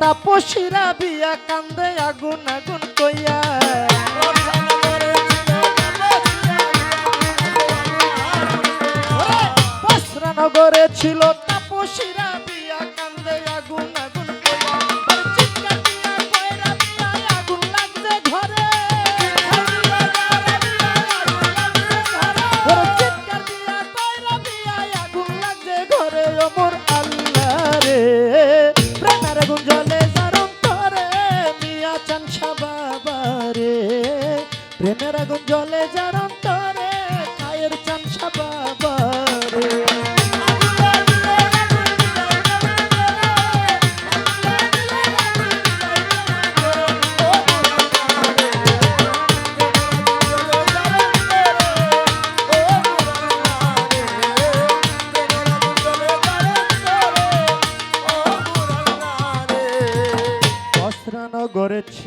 তাপসীরা বিয়া কান্দে আগুন আগুন কইয়া। ছিল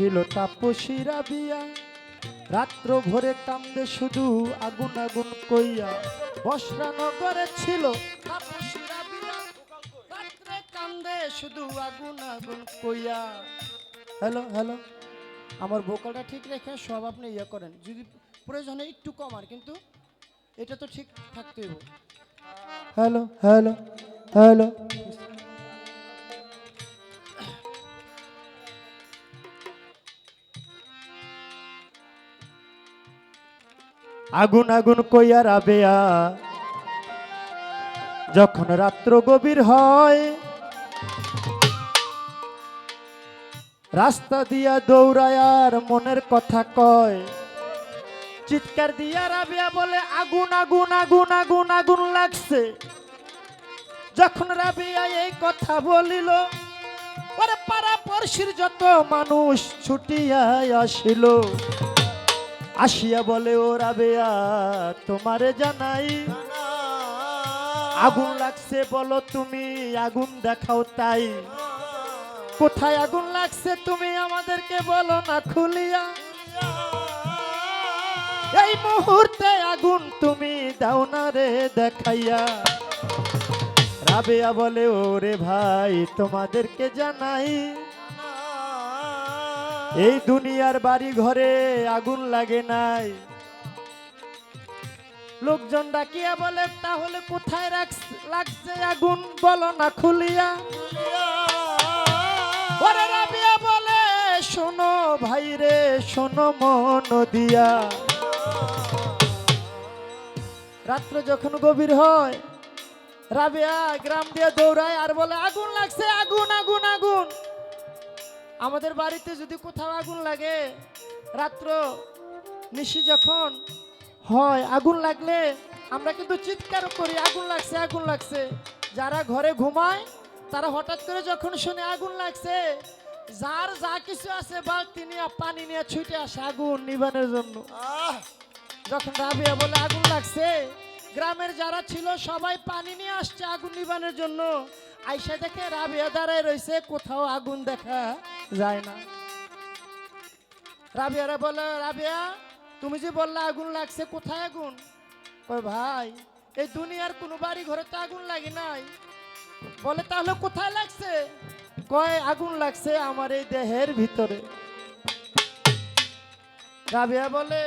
ছিল তাপসীরা বিয়া রাত্র ভোরে কান্দে শুধু আগুন আগুন কইয়া। বস্ত্রানগরে ছিল তাপসীরা রাত্রে কান্দে শুধু আগুন আগুন কইয়া। হ্যালো হ্যালো, আমার বোকালটা ঠিক রেখে সব আপনি ইয়ে করেন। যদি প্রয়োজনে একটু কমার কিন্তু এটা তো ঠিক থাকতেই হ্যালো হ্যালো হ্যালো আগুন আগুন কইয়া রাবেয়া। যখন রাত্র গভীর হয়, রাস্তা দিয়া দৌড়ায় আর মনের কথা কয়। চিৎকার দিয়া রাবিয়া বলে, আগুন আগুন আগুন আগুন আগুন লাগছে। যখন রাবিয়া এই কথা বলিল পরে পাড়া পড়শির যত মানুষ ছুটিয়া আসিল আসিয়া বলে, ও রাবেয়া, তোমারে জানাই। আগুন লাগছে বলো তুমি, আগুন দেখাও তাই। কোথায় আগুন লাগছে তুমি আমাদেরকে বলো না খুলিয়া। এই মুহূর্তে আগুন তুমি দাও না রে দেখাইয়া। রাবেয়া বলে, ওরে ভাই, তোমাদেরকে জানাই। এই দুনিয়ার বাড়ি ঘরে আগুন লাগে নাই। লোকজন ডাকিয়া বলে, তাহলে কোথায় লাগছে আগুন? বলো না খুলিয়া। বলে, শোনো ভাই রে, শোনো মন দিয়া। রাত্র যখন গভীর হয়, রাবিয়া গ্রাম দিয়ে দৌড়ায় আর বলে, আগুন লাগছে, আগুন আগুন আগুন। আমাদের বাড়িতে যদি কোথাও আগুন লাগে রাত্র নিশি যখন হয় আগুন লাগলে আমরা কিন্তু চিৎকার করি আগুন লাগছে আগুন লাগছে। যারা ঘরে ঘুমায় তারা হঠাৎ করে যখন শুনে আগুন লাগছে যার যা কিছু আছে বালতি নিয়ে পানি নিয়ে ছুটে আসে আগুন নিবানের জন্য। যখন রাবিয়া বলে আগুন লাগছে? গ্রামের যারা ছিল সবাই পানি নিয়ে আসছে আগুন নিবানের জন্য। আইসা দেখে রাবিয়া দাঁড়ায় রয়েছে কোথাও আগুন দেখা যায় না। রাবিয়ারা বলে, রাবিয়া, তুমি যে বললে আগুন লাগছে, কোথায় আগুন? কয়, ভাই, এই দুনিয়ার কোনো বাড়ি ঘরে তো আগুন লাগে নাই। বলে, তাহলে কোথায় লাগছে? কয়, আগুন লাগছে আমার এই দেহের ভিতরে। রাবিয়া বলে,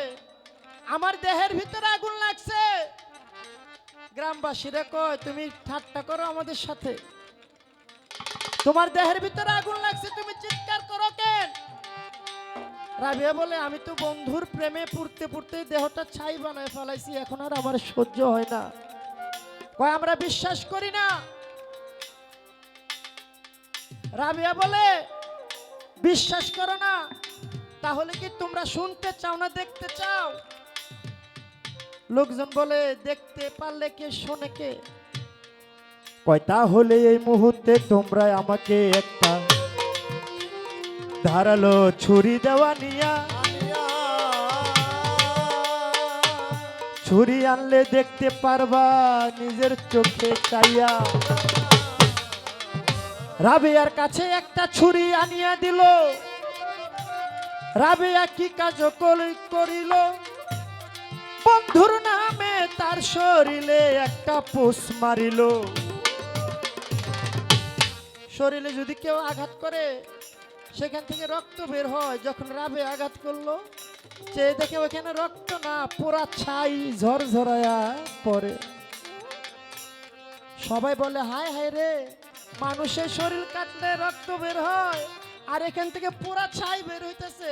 আমার দেহের ভিতরে আগুন লাগছে। গ্রামবাসীরা কয়, তুমি ঠাট্টা করো আমাদের সাথে। তোমার দেহের ভিতরে আগুন লাগছে, তুমি চিৎকার করো কেন? রাবিয়া বলে, আমি তো বন্ধুর প্রেমে পুড়তে পুড়তে দেহটা ছাই বানায় ফেলাইছি, এখন আর আমার সহ্য হয় না। কয়, আমরা বিশ্বাস করি না? রাবিয়া বলে, বিশ্বাস করো না। তাহলে কি তোমরা শুনতে চাও না, দেখতে চাও? লোকজন বলে, দেখতে পারলে কে, শোনে কে? কয়, তাহলে এই মুহূর্তে তোমরা আমাকে একটা ধারালো ছুরি দেওয়া নিয়া, ছুরি আনলে দেখতে পারবা নিজের চোখে চাইয়া। রাবেয়ার কাছে একটা ছুরি আনিয়া দিল। রাবেয়া কি কাজ করি- করিল? বন্ধুর নামে তার শরীরে একটা পোষ মারিল। শরীরে যদি কেউ আঘাত করে, সেখান থেকে রক্ত বের হয়। যখন রাবে আঘাত করল যে দেখে ওখানে রক্ত না, পুরা ছাই ঝরঝরায়া পড়ে। সবাই বলে, হায় হায় রে, মানুষের শরীর কাটলে রক্ত বের হয়, আর এখান থেকে পুরা ছাই বের হইতেছে।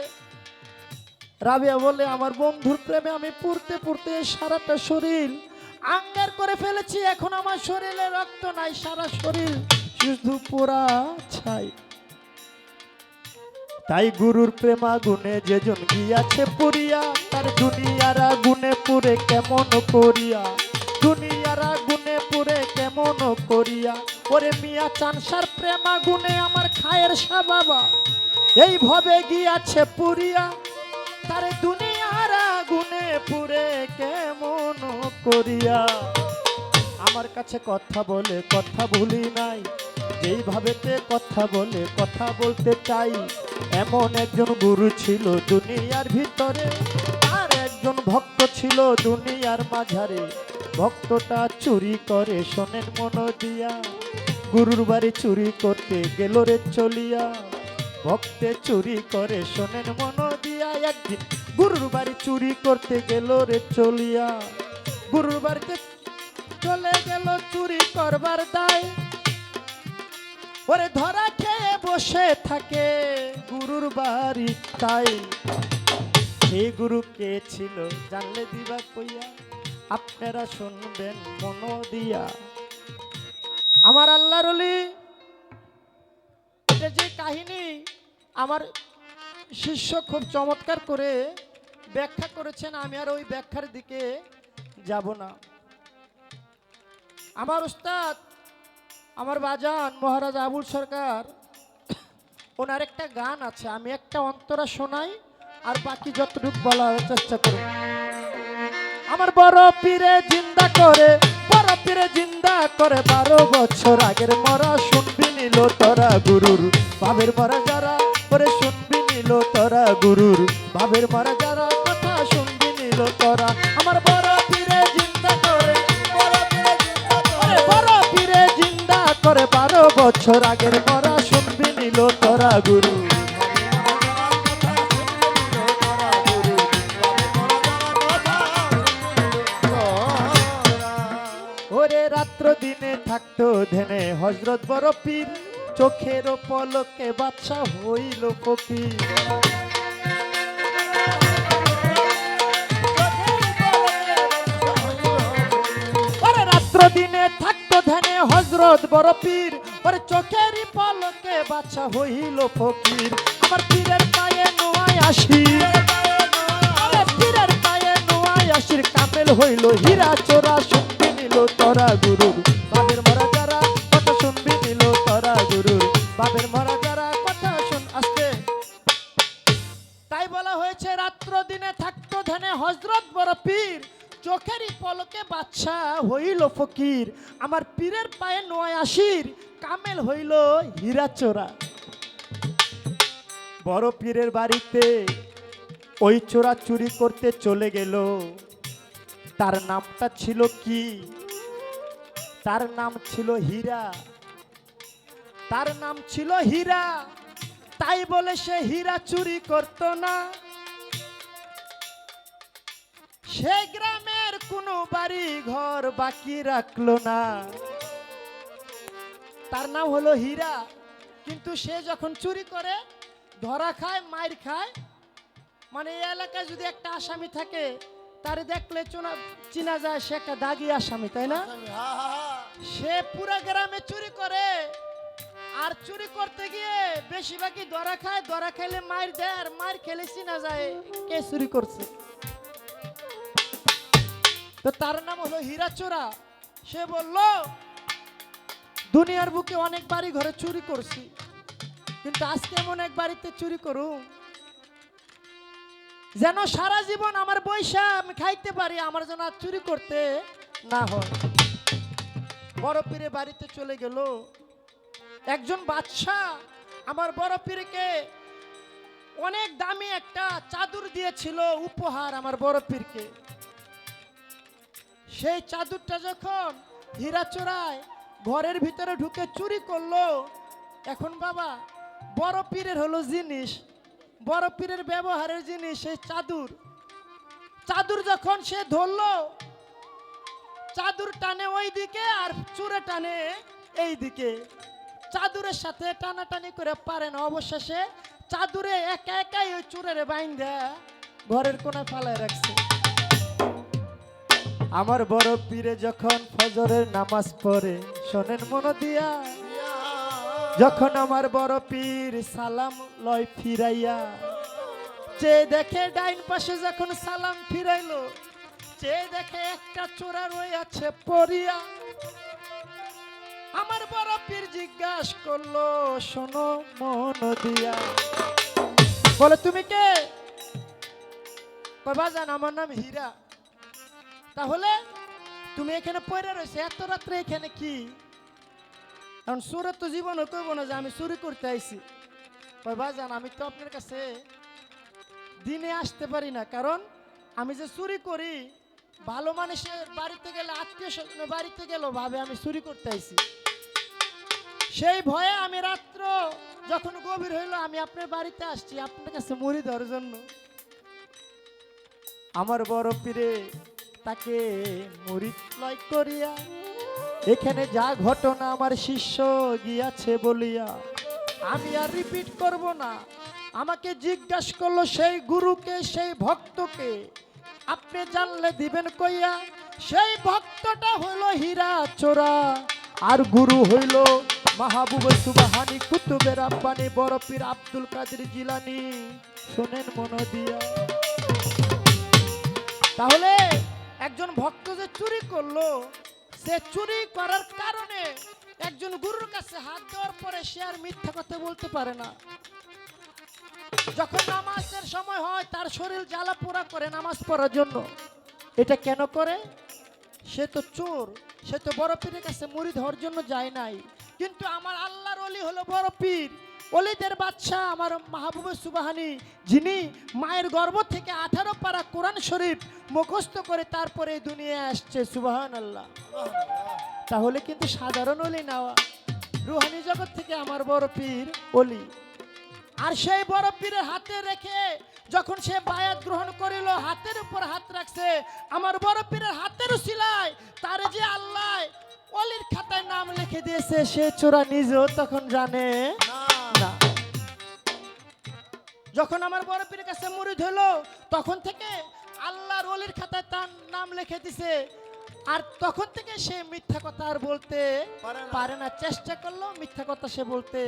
রাবিয়া বলে আমার বন্ধুর প্রেমে আমি পুড়তে পুড়তে সারাটা শরীর আঙ্গার করে ফেলেছি। এখন আমার শরীরে রক্ত নাই, সারা শরীর তাই গুরুর প্রেমা গুনে যেজন গিয়াছে পুরিয়া, তার দুনিয়ার আগুনে পুরে কেমন করিয়া? দুনিয়ার আগুনে পুরে কেমন করিয়া? ওরে মিয়া চানসার প্রেমা গুনে আমার খায়ের সা বাবা এইভাবে গিয়াছে পুরিয়া, তার দুনিয়ার আগুনে পুরে কেমন করিয়া? আমার কাছে কথা বলে কথা ভুলি নাই যেইভাবেতে কথা বলে, কথা বলতে চাই, এমন একজন গুরু ছিল দুনিয়ার ভিতরে। আর একজন ভক্ত ছিল দুনিয়ার মাঝারে। ভক্তটা চুরি করে শোনেন মন দিয়া। গুরুর বাড়ি চুরি করতে গেল রে চলিয়া। ভক্তে চুরি করে শোনেন মন দিয়া। একদিন গুরুর বাড়ি চুরি করতে গেল রে চলিয়া। গুরুর বাড়িতে চলে গেল চুরি করবার দায়। ওরে ধরা খেয়ে বসে থাকে গুরুর বাড়ি, তাই সেই গুরু কে ছিল জানলে দিবা কইয়া? আপনারা শুনবেন মন দিয়া। আমার আল্লাহর অলি, এটা যে কাহিনী আমার শিষ্য খুব চমৎকার করে ব্যাখ্যা করেছেন, আমি আর ওই ব্যাখ্যার দিকে যাব না। আমার উস্তাদ আমার বাজান, মহারাজ আবুল সরকার, ওনার একটা গান আছে, আমি একটা অন্তরা শোনাই, আর বাকি যতটুকু বলার চেষ্টা করি। আমার বড় পীরে জিন্দা করে, বড় পীরে জিন্দা করে, বারো বছর আগের মরা শুনবি নিল তোরা গুরুর। ভাবের মরা যারা করে শুনবি নিল তোরা গুরুর। ভাবের মরা যারা কথা শুনবি নিল তোরা। আমার বড় বছর আগের মরা শুনবি নিল তোরা গুরু। ওরে রাত্র দিনে থাকতো ধেনে হজরত বড় পীর। চোখের পলকে বাদশা হইল রাত্র দিনে থাকতো ধ্যানে, হজরত বড় পীর। ওরে চোখেরই পলকে বাচ্চা হইল ফকির। আমার পীরের পায়ে নোয়াই আসি পীরের পায়ে নোয়াই আসির কামেল হইল হীরা চোরা, শুনবি নিল তোরা গুরুর। বাবের মরা যারা, কথা শুনবি নিল তোরা গুরুর। বাবের মরা যারা, কথা শুন আসতে তাই বলা হয়েছে, রাত্র দিনে থাকতো ধ্যানে হজরত বড় পীর। চোখেরই পলকে বাচ্চা হইল ফকির। আমার পীরের পায়ে নয় আসির কামেল হইল হীরা চোরা। বড় পীরের বাড়িতে ওই চোরা চুরি করতে চলে গেল। তার নামটা ছিল কি? তার নাম ছিল হীরা। তার নাম ছিল হীরা। তাই বলে সে হীরা চুরি করত না। সে গ্রামের কোনো বাড়ি ঘর বাকি রাখল না। তার নাম হলো হীরা। কিন্তু সে যখন চুরি করে ধরা খায় মায়ের খায় মানে এই এলাকায় যদি একটা আসামি থাকে তারে দেখলে চোনা চিনা যায় সে একটা দাগি আসামি তাই না? সে পুরা গ্রামে চুরি করে। আর চুরি করতে গিয়ে বেশিরভাগই দরা খায় দরা খাইলে মার দেয় আর মার খেলে চিনা যায় কে চুরি করছে। তো তার নাম হলো হীরা চোরা। সে বলল দুনিয়ার বুকে অনেক বাড়ি ঘরে চুরি করছি। কিন্তু আজকে এমন এক বাড়িতে চুরি করুম যেন সারা জীবন আমার বৈশা আমি খাইতে পারি, আমার যেন আর চুরি করতে না হয়। বড় পীরে বাড়িতে চলে গেল। একজন বাদশাহ আমার বড় পীরকে অনেক দামি একটা চাদর দিয়েছিল উপহার আমার বড় পীরকে। সেই চাদরটা যখন হীরা চোরায় ঘরের ভিতরে ঢুকে চুরি করল। এখন বাবা, বড় পীরের হলো জিনিস, বড় পীরের ব্যবহারের জিনিস সেই চাদুর। চাদুর যখন সে ধরলো, চাদুর টানে ওই দিকে আর চুরে টানে এই দিকে। চাদুরের সাথে টানাটানি করে পারে না অবশেষে। চাদুরে একা একাই ওই চুরের বাইন্দা ঘরের কোনায় ফালায় রাখছে। আমার বড় পীরে যখন ফজরের নামাজ পড়ে, শোনেন মন দিয়া। যখন আমার বড় পীর সালাম লয় ফিরাইয়া যে দেখে ডাইন পাশে যখন সালাম ফিরাইলো যে দেখে একটা চোরা রই আছে পড়িয়া। আমার বড় পীর জিজ্ঞাস করল, শোনো মন দিয়া। বলে, তুমি কে? কয়, বাজান, আমার নাম হীরা। তাহলে তুমি এখানে পড়ে রয়েছে, এত রাত্রে এখানে কি? কারণ সুরের তো জীবনও কইব না যে আমি চুরি করতে আইছি। বাজান আমি তো আপনার কাছে দিনে আসতে পারি না, কারণ আমি যে চুরি করি, ভালো মানুষের বাড়িতে গেলে, আত্মীয় স্বজনের বাড়িতে গেলেও ভাবে আমি চুরি করতে আইছি। সেই ভয়ে আমি রাত্র যখন গভীর হইল, আমি আপনার বাড়িতে আসছি আপনার কাছে মুড়ি ধরার জন্য। আমার বড় পীরে তাকে মুড়ি লয় করিয়া, এখানে যা ঘটনা আমার শিষ্য গিয়াছে বলিয়া, আমি আর রিপিট করব না। আমাকে জিজ্ঞাসা করল সেই গুরুকে, সেই ভক্তকে, আপনি জানলে দিবেন কইয়া, সেই ভক্তটা হইল হীরা চোরা, আর গুরু হইল মাহবুব সুবাহানি কুতুবের আব্বানি, বড় পীর আব্দুল কাদের জিলানি। শোনেন মন দিয়া। তাহলে একজন ভক্ত যে চুরি করল, সে চুরি করার কারণে একজন গুরুর কাছে হাত দেওয়ার পরে সে আর মিথ্যা কথা বলতে পারে না। যখন নামাজের সময় হয়, তার শরীর জ্বালা পোড়া করে নামাজ পড়ার জন্য। এটা কেন করে? সে তো চোর, সে তো বড় পীরের কাছে মুড়ি ধরার জন্য যায় নাই। কিন্তু আমার আল্লাহর অলি হলো বড় পীর। অলিদের বাদশা আমার মাহবুবের সুবাহানি, যিনি মায়ের গর্ভ থেকে আঠারো পারা কোরআন শরীফ মুখস্থ করে তারপরে এই দুনিয়ায় আসছে সুবাহান আল্লাহ তাহলে কিন্তু সাধারণ অলি নেওয়া রুহানি জগৎ থেকে আমার বড় পীর অলি। আর সেই বড় পীরের হাতে রেখে যখন সে বায়াত গ্রহণ করিল, হাতের উপর হাত রাখছে, আমার বড় পীরের হাতের উসিলায় তার যে আল্লাহ অলির খাতায় নাম লিখে দিয়েছে, সে চোরা নিজেও তখন জানে। না। যখন আমার বড় পীরের কাছে মুড়ি হলো তখন থেকে আল্লাহর অলির খাতায় তার নাম লিখে দিছে। আর তখন থেকে সে মিথ্যা কথা আর বলতে পারে না। পারে না। চেষ্টা করলেও মিথ্যা কথা সে বলতে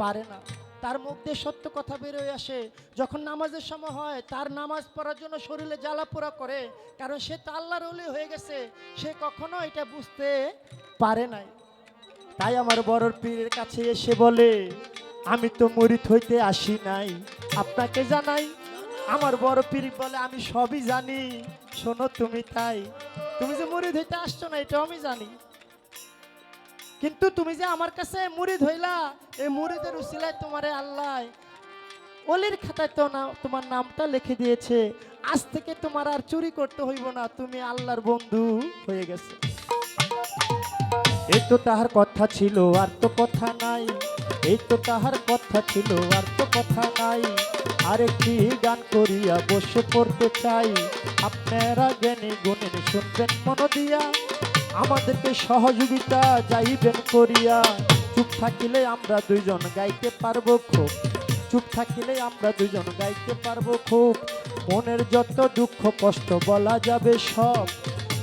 পারে না। তার মুখ দিয়ে সত্য কথা বেরোয় আসে। যখন নামাজের সময় হয় তার নামাজ পড়ার জন্য শরীরে জ্বালা পোড়া করে কারণ সে তো আল্লাহর অলি হয়ে গেছে সে কখনো এটা বুঝতে পারে নাই। তাই আমার বড় পীরের কাছে এসে বলে আমি তো মরিত হইতে আসি নাই। আপনাকে জানাই, আমার বড় পীর বলে আমি সবই জানি। শোনো তুমি তাই। তুমি যে মুড়ি হইতে আসছো না, এটাও আমি জানি। কিন্তু তুমি যে আমার কাছে মুড়িদ হইলা এই মুড়িদের উসিলায় তোমারে আল্লাহ অলির খাতায় তো না, তোমার নামটা লিখে দিয়েছে। আজ থেকে তোমার আর চুরি করতে হইব না, তুমি আল্লাহর বন্ধু হয়ে গেছে। এই তো তাহার কথা ছিল, আর তো কথা নাই। এই তো তাহার কথা ছিল, আর কথা নাই আরেকটি গান করিয়া বসে পড়তে চাই। আপনারা জ্ঞানী গুণেন শুনবেন মন দিয়া, আমাদেরকে সহযোগিতা যাইবেন করিয়া। চুপ থাকিলে আমরা দুইজন গাইতে পারব খুব। চুপ থাকিলে আমরা দুজন গাইতে পারব খুব। মনের যত দুঃখ কষ্ট বলা যাবে সব।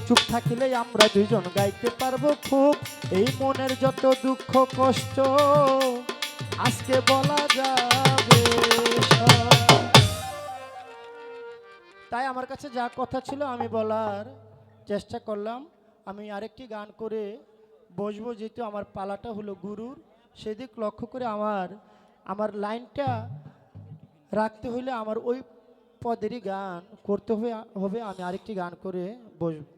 চুপ থাকিলে আমরা দুজন গাইতে পারব খুব। এই মনের যত দুঃখ কষ্ট আজকে বলা যাবে তাই আমার কাছে যা কথা ছিল আমি বলার চেষ্টা করলাম। আমি আরেকটি গান করে বসবো, যেহেতু আমার পালাটা হলো গুরুর। সেদিক লক্ষ্য করে আমার আমার লাইনটা রাখতে হইলে আমার ওই পদেরই গান করতে হবে আমি আরেকটি গান করে বসবো।